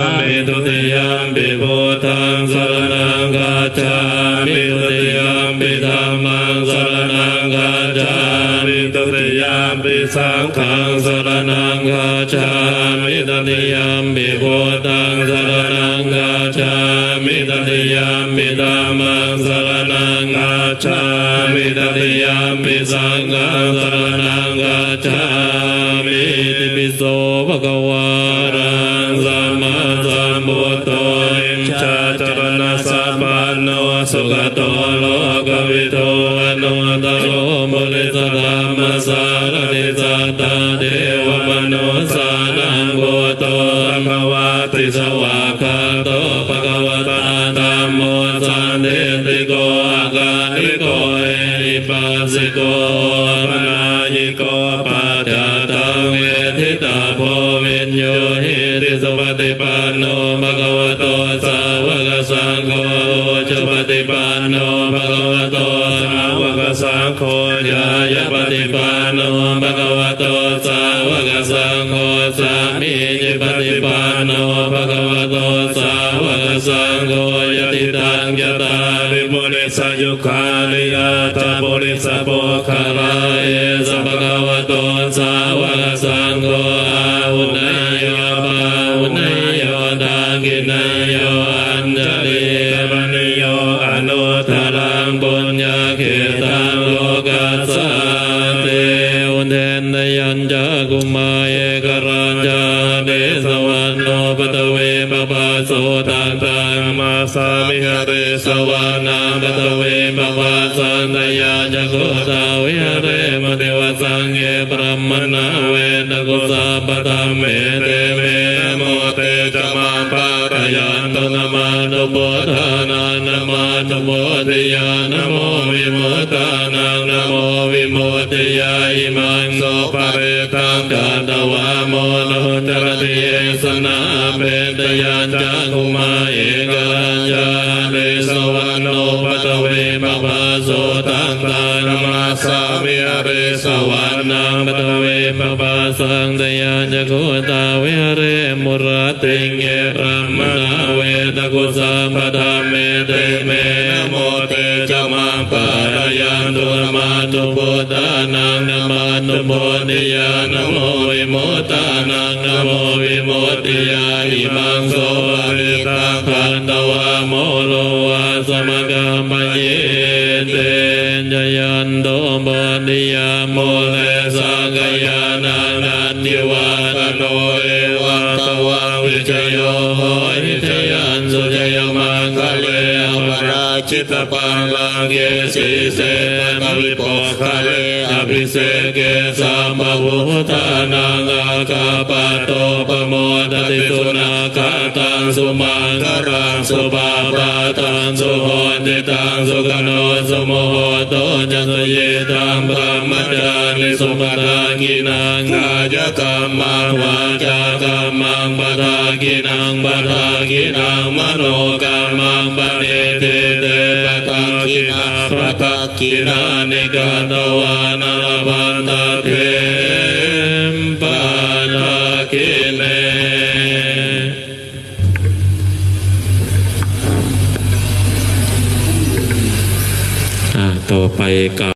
มิทุติยมปิพุทธังสรณังกัจามิทุติยมปิธัมมังสรณังกัจามิทุติยมปิสังฆังสรณังกัจามิทุติยมปิพุทธังสรณังกัจามิทุติยมปิธัมมังสรณังกัจามิทุติยมปิสังฆังสรณังกัจามิติปิโสภะคะวา สุขโตโลกวิโตอนุตโรมุนิสธรรมสารนิสัตาเทวมนุสานังโกโตภควาติสวาคาโตภควตาธรรมโมสันเดติโกอาการิโกเอหิปัสสิโกปนายิโกปัจจตังเวทิตาโพวิญโยหิริสปฏิปันโนภะควะโตสาวกสัง วะโตสาวกสังโฆญายปฏิปันโนภะคะวะโตสาวกสังโฆสามีจิปฏิปันโนภะคะวะโตสาวกสังโฆยติตังยตาวิมุนิสยุคาลิยาตาบุริสโปคาลาเอสภะคะวะโตสาวกสังโฆอาหุนายโยปาหุนายโยดากินา อนุตตรังบุญญาเขตังโลกัสสะเตอุเทนยัญจากุมาเอกรัญจาเดสวันโนปตเวปปะโสตันตังมาสามิหเรสวานาปตเวปปะสันตยาจโกตาวิหเรมเทวสังเยปรมนาเวตกุสาปตมเมเตเมโมเตจมาปะยันตุนมานุโมทานา นะมานุโมติยานโมวิโมทานังนโมวิโมติยาอิมังโสภะเรตังกันตวะโมโนจรติเยสนาเปตยัญจาคุมาเอกรัญาเดสวรรโนปตเวปปะโสตังตานมาสามิอเรสวรรนังปตเวปปะสังตยัญจโกตาเวเรมุรติงเยปรมนา ตกุสัมปทาเมเตเมโมเตจมาปารยันตุมาตุพุทธานังนมานุโมติยานโมวิโมตานังนะโมวิโมติยาอิมังโสภริตังคันตวะโมโลวะสมกามเยเตจยันโตบดิยาโมเลสังกยานานันติวาตโนเอวะตวะวิจโยโย ราชิตปังลังเยสิเสนวิปกคะเลอภิเศกเกสัมภุทานังอาคาปโตปโมทติสุนาคาตังสุมังคารังสุบาปาตังสุโหติตังสุขโนสุโมโหโตจัสเยตังพระมัจานิสุปทากินังกายกรรมังวาจากรรมังปทากินังปทากินังมโนกรรมังปเนเทเต กินาปทากินานิกาตวานาบันตเทมปทากิเนต่อไปกับ